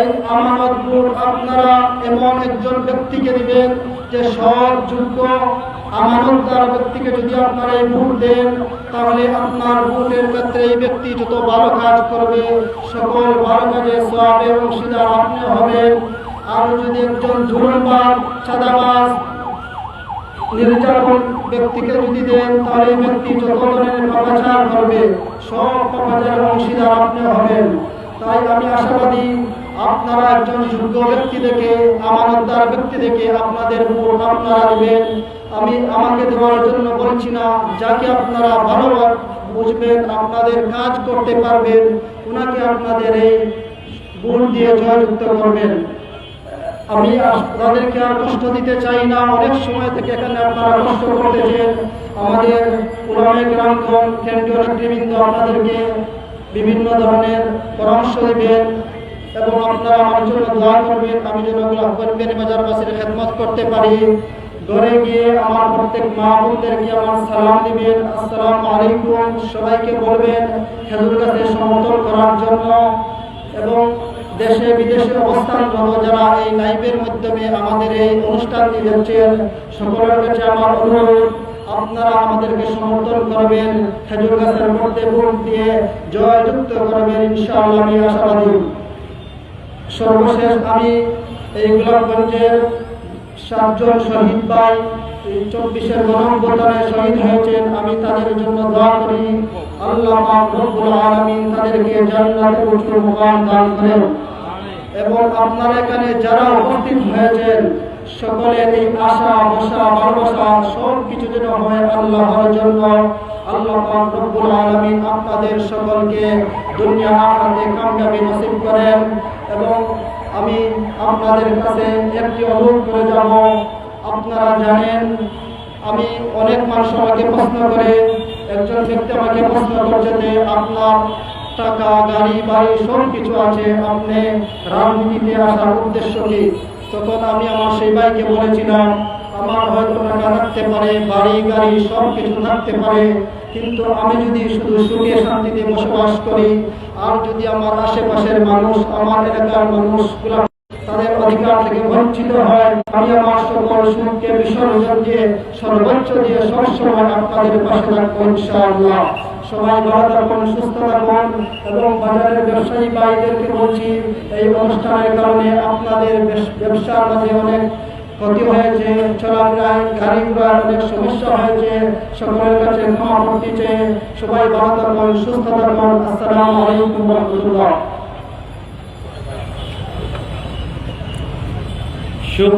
এই আমানত ভোট আপনারা এমন একজন ব্যক্তিকে দিবেন যে সৎ, যোগ্য, আমানতদার ব্যক্তিকে যদি আপনারা এই ভোট দেন, তাহলে আপনার ভোটের ক্ষেত্রে এই ব্যক্তি যত ভালো কাজ করবে, সকল ভালো কাজে সব এবং অংশীদার আপনি হবেন আর যদি একজন জুলুমবাজ চাঁদাবাজ নির্যাতন ব্যক্তিকে যদি দেন, তাহলে ব্যক্তি যত ধরনের পাপাচার করবে, সব পাপাচার অংশীদার আপনি হবেন তাই আমি আশাবাদী, আপনারা একজন যোগ্য ব্যক্তি দেখে, আমানতদার ব্যক্তি দেখে আপনাদের ভোট আপনারা দেবেন আমি আমাকে দেওয়ার জন্য বলছি না, যাকে আপনারা ভালো বুঝবেন, আপনাদের কাজ করতে পারবেন ওনাকে আপনাদের এই ভোট দিয়ে জয়যুক্ত করবেন। আমি তাদেরকে আর কষ্ট দিতে চাই না, অনেক সময় থেকে এখানে আপনারা কষ্ট করতেছেন। আমাদের পুরাণে গ্রামগণ কেন্দ্রীয় নেতৃবৃন্দ আপনাদেরকে বিভিন্ন ধরনের পরামর্শ দেবেন এবং আপনারা আমার জন্য দোয়া করবেন, আমি যেন করবেন বাজারবাসীর খেদমত করতে পারি। ঘরে গিয়ে আমার প্রত্যেক মা বোনদেরকে আমার সালাম দিবেন। আসসালাম আলাইকুম, সবাইকে বলবেন খেজুর গাছে সমতল করার জন্য এবং দেশে বিদেশে অবস্থানরত যারা এই লাইভের মাধ্যমে আমাদের এই অনুষ্ঠানটি দেখছেন, সকলের কাছে আমার অনুরোধ। আপনারা আমাদেরকে সমর্থন করবেন, খেজুর গাছের মধ্যে ভোট দিয়ে জয়যুক্ত করবেন, ইনশাআল্লাহ আশাবাদী। সর্বশেষ আমি এই গোলাপগঞ্জের সাতজন শহীদ এই চব্বিশের গণঅভ্যুত্থানে শহীদ হয়েছেন, আমি তাদের জন্য দোয়া করি। আল্লাহ রব্বুল আলামিন তাদেরকে জান্নাতের উচ্চ মুকাম দান করেন। এবং আপনারা এখানে যারা উপস্থিত হয়েছেন সকলের এই আশা বসা ভালোবাসা সব কিছু যেন হয় আল্লাহর জন্য। আল্লাহ পাক রব্বুল আলামিন আপনাদের সকলকে দুনিয়া আখিরাতে কামিয়াবি নসিব করেন এবং আমি আপনাদের কাছে একটি অনুরোধ করে যাব। আপনারা জানেন, আমি অনেক মানুষ আমাকে প্রশ্ন করে, একজন ব্যক্তি আমাকে প্রশ্ন করছে যে, আপনার টাকা, গাড়ি, বাড়ি সব কিছু আছে, আপনি রাজনীতিতে আসার উদ্দেশ্য কি? তখন আমি আমার সেই ভাইকে বলেছিলাম, আমার হয়তো টাকা থাকতে পারে, বাড়ি, গাড়ি সব কিছু থাকতে পারে, কিন্তু আমি যদি শুধু সুখে, শান্তিতে বসবাস করি, আর যদি আমার আশেপাশের মানুষ, আমার এলাকার মানুষগুলা অধিকার থেকে বঞ্চিত হয়। আমি আমার সকল সুখকে বিসর্জন সর্বোচ্চ দিয়ে সবসময় আপনাদের পাশে থাকব ইনশাআল্লাহ। সবাই ভালো থাকুন, সুস্থ থাকুন এবং বাজারের ব্যবসায়ী ভাইদেরকে বলছি, এই অনুষ্ঠানের কারণে আপনাদের ব্যবসার মাঝে অনেক ক্ষতি হয়েছে চলাফেরায় গাড়ি ঘোড়ার অনেক সমস্যা হয়েছে, সকলের কাছে ক্ষমা করতে সবাই ভালো থাকুন, সুস্থ থাকুন। আসসালামু আলাইকুম রহমতুল্লাহ। Що